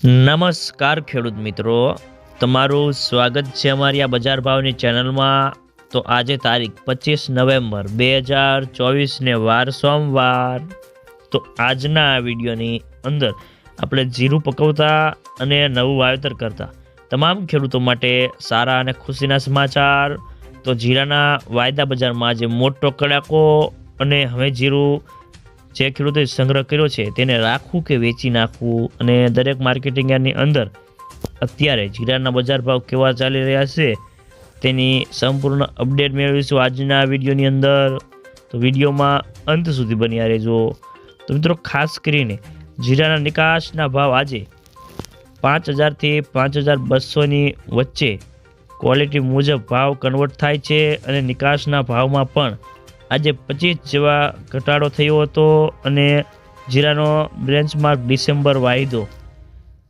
નમસ્કાર ખેડૂત મિત્રો. તમારું સ્વાગત છે અમારી આ બજાર ભાવની ચેનલમાં. તો આજે તારીખ પચીસ નવેમ્બર બે હજાર ચોવીસને વાર સોમવાર. તો આજના વિડીયોની અંદર આપણે જીરું પકવતા અને નવું વાવેતર કરતા તમામ ખેડૂતો માટે સારા અને ખુશીના સમાચાર. તો જીરાના વાયદા બજારમાં આજે મોટો કડાકો અને હવે જીરું જે ખેડૂતોએ સંગ્રહ કર્યો છે તેને રાખવું કે વેચી નાખવું? અને દરેક માર્કેટિંગ યાર્ડની અંદર અત્યારે જીરાના બજાર ભાવ કેવા ચાલી રહ્યા છે? તેની સંપૂર્ણ અપડેટ મેળવીશું આજના વિડીયોની અંદર. તો વિડીયોમાં અંત સુધી બન્યા રહેજો. તો મિત્રો, ખાસ કરીને જીરાના નિકાસના ભાવ આજે પાંચ હજારથી પાંચ હજાર બસોની વચ્ચે ક્વોલિટી મુજબ ભાવ કન્વર્ટ થાય છે અને નિકાસના ભાવમાં પણ આજે પચીસ જેવા ઘટાડો થયો હતો અને જીરાનો બેન્ચમાર્ક ડિસેમ્બર વાયદો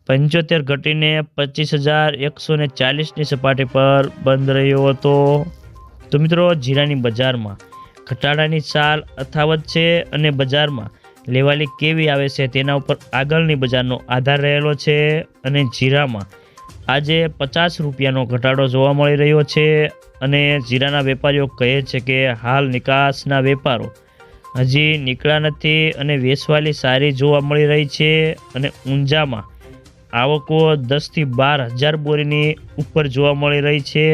પંચોતેર ઘટીને પચીસ હજાર એકસો ને ચાલીસની સપાટી પર બંધ રહ્યો હતો. તો મિત્રો, જીરાની બજારમાં ઘટાડાની ચાલ અથાવત છે અને બજારમાં લેવાલી કેવી આવે છે તેના ઉપર આગળની બજારનો આધાર રહેલો છે અને જીરામાં આજે પચાસ રૂપિયાનો ઘટાડો જોવા મળી રહ્યો છે અને જીરાના વેપારીઓ કહે છે કે હાલ નિકાસના વેપારો હજી નીકળ્યા નથી અને વેચવાલી સારી જોવા મળી રહી છે અને ઊંઝામાં આવકો દસથી બાર હજાર બોરીની ઉપર જોવા મળી રહી છે,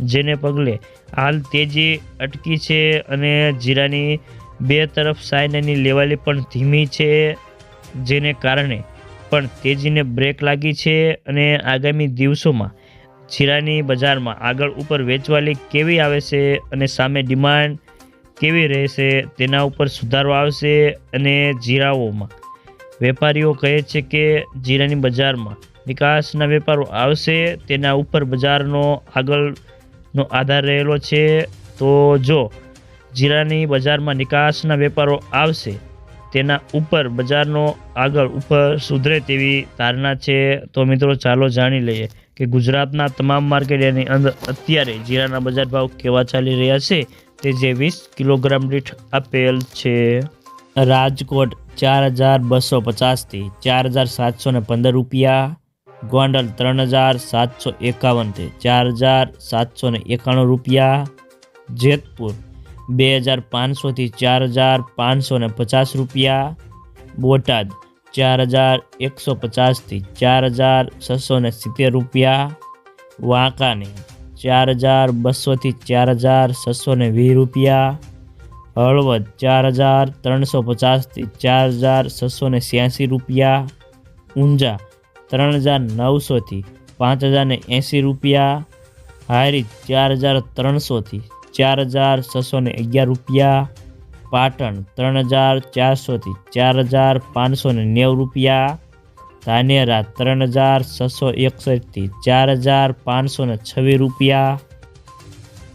જેને પગલે હાલ તેજી અટકી છે અને જીરાની બે તરફ સાયનાની લેવાલી પણ ધીમી છે, જેને કારણે પણ તેજીને બ્રેક લાગી છે અને આગામી દિવસોમાં જીરાની બજારમાં આગળ ઉપર વેચવાલી કેવી આવે છે અને સામે ડિમાન્ડ કેવી રહેશે તેના ઉપર સુધારો આવશે અને જીરાઓમાં. વેપારીઓ કહે છે કે જીરાની બજારમાં નિકાસના વેપારો આવશે, તેના ઉપર બજારનો આગળનો આધાર રહેલો છે. તો જો જીરાની બજારમાં નિકાસના વેપારો આવશે તેના ઉપર, બજારનો આગળ ઉપર સુધરે તેવી ધારણા છે. તો મિત્રો, ચાલો જાણી લઈએ કે ગુજરાતના તમામ માર્કેટની અંદર અત્યારે જીરાના બજાર ભાવ કેવા ચાલી રહ્યા છે. તે જે વીસ કિલોગ્રામ દીઠ આપેલ છે. રાજકોટ ચાર હજાર બસો પચાસથી ચાર હજાર સાતસો ને પંદર રૂપિયા. ગોંડલ ત્રણ હજાર સાતસો એકાવનથી ચાર હજાર સાતસો ને એકાણું રૂપિયા. જેતપુર બે હજાર પાંચસોથી ચાર હજાર પાંચસો ને પચાસ રૂપિયા. બોટાદ ચાર હજાર એકસો પચાસથી ચાર હજાર છસો ને સિત્તેર રૂપિયા. વાંકાને ચાર હજાર બસોથી ચાર હજાર છસો ને વીસ રૂપિયા. હળવદ ચાર હજાર ત્રણસો પચાસથી ચાર હજાર છસો ને છ્યાસી રૂપિયા. ઊંઝા ત્રણ હજાર નવસોથી પાંચ હજાર ને એંસી રૂપિયા. હારીજ ચાર હજાર ત્રણસોથી ચાર હજાર છસો ને અગિયાર રૂપિયા, પાટણ ત્રણ હજાર ચારસોથી ચાર હજાર પાંચસો ને નેવું રૂપિયા, ધાનેરા ત્રણ હજાર છસો એકસઠથી ચાર હજાર પાંચસો ને છવ્વીસ રૂપિયા